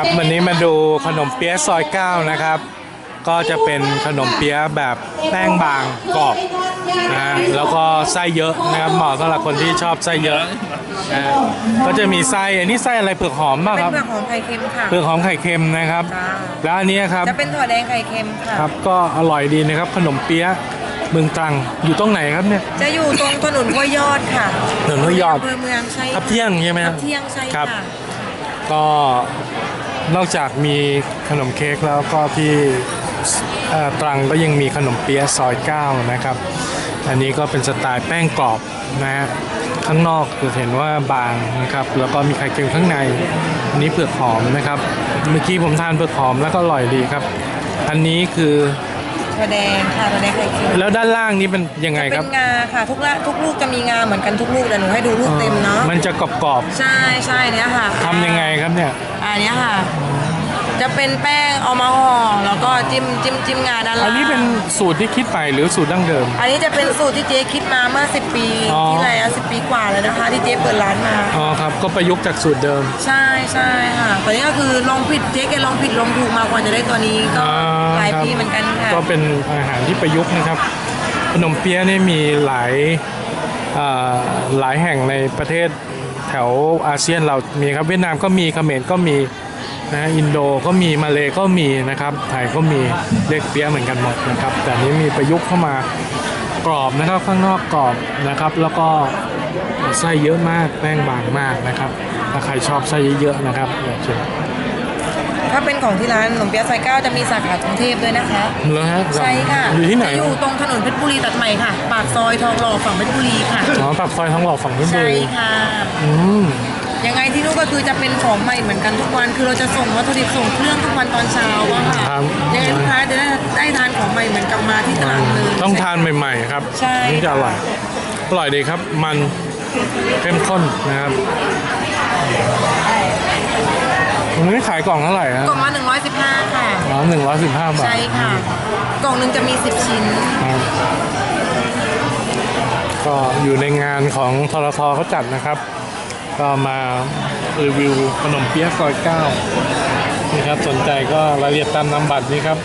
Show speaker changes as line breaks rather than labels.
ครับวันนี้มาดูขนมเปี๊ยะซอยเก้านะครับ ก็จะเป็นขนมเปี๊ยะแบบแป้งบางกรอบนะฮะแล้วก็ไส้เยอะนะครับเหมาะสำหรับคนที่ชอบไส้เยอะนะฮะก็จะมีไส้อันนี้ไส้อะไรเผือกหอมป่ะ
เป็น
ครับ
เผือกหอมไข่เค็มค่ะ
เผือกหอมไข่เค็มนะครับ
จ้า
แล้วอันนี้ครับ
จะเป็นถั่วแดงไข่เค็มค่ะ
ครับก็อร่อยดีนะครับ ขนมเปี๊ยะเมืองตรังอยู่ตรงไหนครับเนี่ย
จะอยู่ตรงถนนห้วยยอดค่ะ
ถนนห้วยยอด
อำเภอเมืองใช่
ทับเที่ยงใช่ไหมค
ทั
รั
บบเที่ยงใช่
ครับ
ค่ะ
ก็ นอกจากมีขนมเค้กแล้วก็ที่ตรังก็ยังมีขนมเปี๊ยะซอยเก้านะครับ อันนี้ก็เป็นสไตล์แป้งกรอบนะฮะข้างนอกจะเห็นว่าบางนะครับ แล้วก็มีไข่เค็มข้างใน อันนี้เผือกหอมนะครับ เมื่อกี้ผมทานเผือกหอมแล้วก็อร่อยดีครับ อันนี้คือ
วแดงค่ะถั่วแดงไข่เค็ม
แล้วด้านล่างนี้เป็นยังไงค
เป็
รับ
นงาค่ะทุกละทุกลูกจะมีงาเหมือนกันทุกลูกเดี๋ยวหนูให้ดูลูกเต็มเนาะ
มันจะกรอบ
ใช่ใช่เนี้ยค่ะ
ๆทำยังไงครับเนี่ย
อันเนี้ยค่ะ จะเป็นแป้งเอามาห่อแล้วก็จิ้มจิ้มจิ้มงาด้านล่าง
อันนี้เป็นสูตรที่คิดใหม่หรือสูตรดั้งเดิม
อันนี้จะเป็นสูตรที่เจ๊คิดมาเมื่อ 10 ปี
อ๋อ
ที่แล้ว10ปีกว่าแล้วนะคะ ที่เจ๊เปิดร้านมา
อ๋อครับก็ประยุกต์จากสูตรเดิม
ใช่ใช่ค่ะตอนนี้ก็คือลองผิดเจ๊แกลองผิดลองถูกมากว่าจะได้ตัวนี้ก็
อ่
หลาย
ครับ
ปีเหมือนกันค่ะ
ก็เป็นอาหารที่ประยุกต์นะครับ ขนมเปี๊ยะนี่มีหลายอ่าหลายแห่งในประเทศแถวอาเซียนเรามีครับเวียดนามก็มีเขมรก็มี นะอินโดก็มีมาเลก็มีนะครับ ไทยก็มีเรียกเปี๊ยะเหมือนกันหมดนะครับ แต่อันนี้มีประยุกต์เข้ามากรอบนะครับข้างนอกกรอบนะครับ แล้วก็ไส้เยอะมากแป้งบางมากนะครับ ถ้าใครชอบไส้เยอะๆนะครับเดี๋ยวเชิญ
ถ้าเป็นของที่ร้านขนมเปี๊ยะซอยเก้าจะมีสาขากรุงเทพด้วยนะคะ
แล้วฮะ
ใช่ค่ะ
อยู่ที่ไหน
จะอยู่ตรงถนนเพชรบุรีตัดใหม่ค่ะ ปากซอยทองหล่อฝั่งเพชรบุรีค่ะ
อ๋อปากซอยทองหล่อฝั่งเพชรบุ
ใช่
รี
ค่ะ
อืม
ยังไงที่นู่นก็คือจะเป็นของใหม่เหมือนกันทุกวัน คือเราจะส่งวัตถุดิบส่งเครื่องทุกวันตอนเช้าอะค่ะ
ครับ
ยังไงลูกค้าจะได้ได้ทานของใหม่เหมือนกับมาที่ตลาดเลย
ต้องทานใหม่ๆครับ
ใช่
ถึงจะอร่อยอร่อยดีครับ มันเข้มข้นนะครับวันนี้ขายกล่องเท่าไหร่นะ
กล่องละ115 ค่ะ
อ๋อหนึ่งร้อยสิบห้าบาท
ใช่ค่ะ กล่องหนึ่งจะมี 10 ชิ้น
ครับก็อยู่ในงานของทรทเขาจัดนะครับ ก็มารีวิวขนมเปี๊ยะซอยเก้านี่ครับสนใจก็รายละเอียดตามนามบัตรนี้ครับ